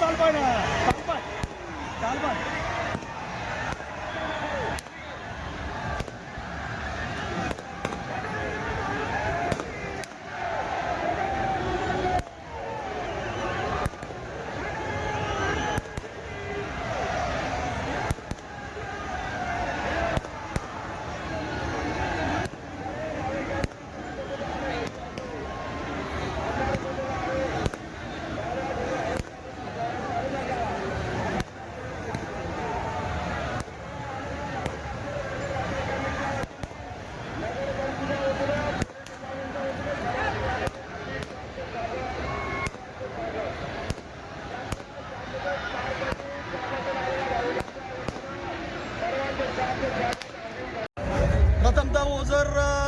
चालपाय ना चालपाय चालपाय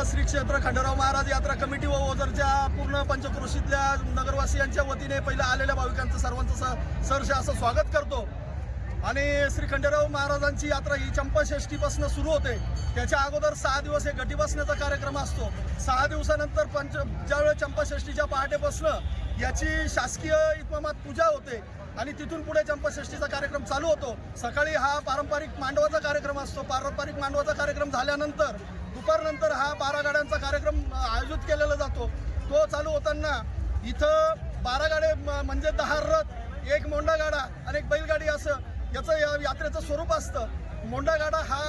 श्री क्षेत्र खंडराव महाराज यात्रा कमिटी व ओझरच्या पूर्ण पंचक्रोशीतल्या नगरवासियांच्या वतीने पहिलं आलेल्या भाविकांचं सर्वांचं स- सहर्ष असं स्वागत करतो. आणि श्री खंडेराव महाराजांची यात्रा ही चंपाषष्टीपासून सुरू होते. त्याच्या अगोदर सहा दिवस हे गटी बसण्याचा कार्यक्रम असतो. सहा दिवसानंतर पंच ज्यावेळेस चंपाषष्ठीच्या बसणं याची शासकीय इतमामात पूजा होते. आणि तिथून पुढे चंपाषष्ठीचा कार्यक्रम चालू होतो. सकाळी हा पारंपरिक मांडवाचा कार्यक्रम असतो. पारंपरिक मांडवाचा कार्यक्रम झाल्यानंतर दुपारनंतर हा बारा गाड्यांचा कार्यक्रम आयोजित केलेला जातो. तो चालू होताना इथं बारा गाडे म- म्हणजे दहा रथ एक मोंडा गाडा आणि एक बैलगाडी असं याचं या यात्रेचं स्वरूप असतं. मोंडा गाडा हा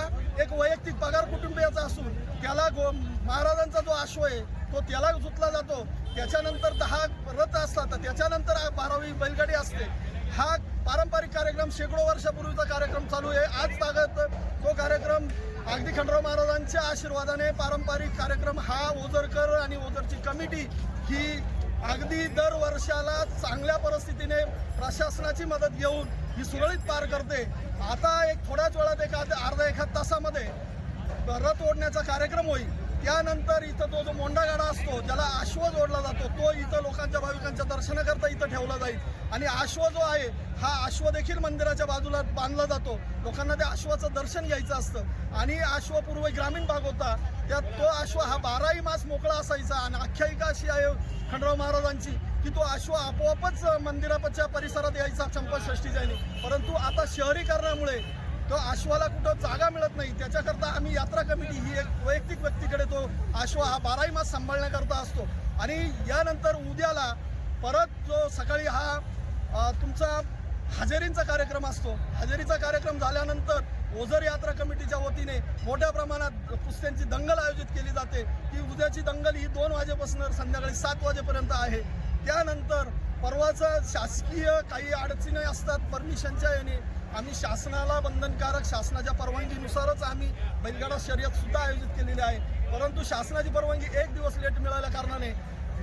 एक वैयक्तिक पगार कुटुंबियाचा असून त्याला गो महाराजांचा जो आश्व आहे तो त्याला जुतला जातो. त्याच्यानंतर दहा रथ असतात त्याच्यानंतर हा बारावी बैलगाडी असते. हा पारंपरिक कार्यक्रम शेकडो वर्षापूर्वीचा कार्यक्रम चालू आहे. आज तागत तो कार्यक्रम अगदी खंडराव महाराजांच्या आशीर्वादाने पारंपरिक कार्यक्रम हा ओझरकर आणि ओझरची कमिटी ही अगदी दर वर्षाला चांगल्या परिस्थितीने प्रशासनाची मदत घेऊन ही सुरळीत पार करते. आता एक थोड्याच वेळात एक अर्ध्या अर्धा एखाद तासामध्ये रथ ओढण्याचा कार्यक्रम होईल. त्यानंतर इथं तो जो मोंडागाडा असतो ज्याला आश्व जोडला जातो तो इथं लोकांच्या भाविकांच्या दर्शनाकरता इथं ठेवला जाईल. आणि आश्व जो आहे हा आश्व देखील मंदिराच्या बाजूला बांधला जातो. लोकांना त्या आश्वाचं दर्शन घ्यायचं असतं. आणि आश्व पूर्व ग्रामीण भाग होता त्यात तो आश्व हा बाराही मास मोकळा असायचा. आणि आख्यायिका अशी आहे खंडराव महाराजांची की तो आश्व आपोआपच मंदिराच्या परिसरात यायचा चंपाषष्ठीच्या ह्यानी. परंतु आता शहरीकरणामुळे तो आश्वाला कुठं जागा मिळत नाही. त्याच्याकरता आम्ही यात्रा कमिटी ही एक वैयक्तिक व्यक्तीकडे तो आश्वा हा बाराही मास सांभाळण्याकरता असतो. आणि यानंतर उद्याला परत जो सकाळी हा तुमचा हजेरींचा कार्यक्रम असतो. हजेरीचा कार्यक्रम झाल्यानंतर ओझर यात्रा कमिटीच्या वतीने मोठ्या प्रमाणात कुस्त्यांची दंगल आयोजित केली जाते. ती उद्याची दंगल ही दोन वाजेपासून संध्याकाळी सात वाजेपर्यंत आहे. त्यानंतर परवाचं शासकीय काही अडचणी असतात परमिशनच्या याने आम्ही शासनाला बंधनकारक शासनाच्या परवानगीनुसारच आम्ही बैलगाडा शर्यत सुद्धा आयोजित केलेली आहे. परंतु शासनाची परवानगी एक दिवस लेट मिळाल्या कारणाने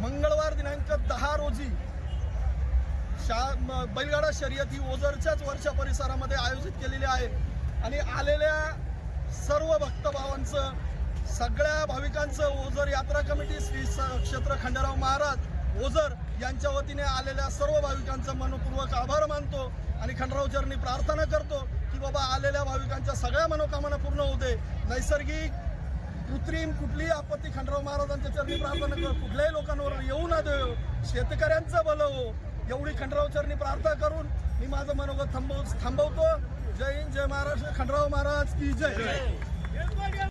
मंगळवार दिनांक दहा रोजी शा म- बैलगाडा शर्यत ही ओझरच्याच वरच्या परिसरामध्ये आयोजित केलेली आहे. आणि आलेल्या सर्व भक्तभावांचं सगळ्या भाविकांचं ओझर यात्रा कमिटी श्री स- क्षेत्र खंडेराव महाराज ओझर यांच्या वतीने आलेल्या सर्व भाविकांचं मनपूर्वक आभार मानतो आणि खंडरावचरणी प्रार्थना करतो की बाबा आलेल्या भाविकांच्या सगळ्या मनोकामना पूर्ण होते नैसर्गिक कृत्रिम कुठलीही आपत्ती खंडराव महाराजांच्या चरणी प्रार्थना कर. कुठल्याही लोकांवर येऊ न दे शेतकऱ्यांचं भलं हो. एवढी खंडराव चरणी प्रार्थना करून मी माझं मनोगत थांबव थांबवतो. जय हिंद जय महाराष्ट्र. खंडराव महाराज की जय.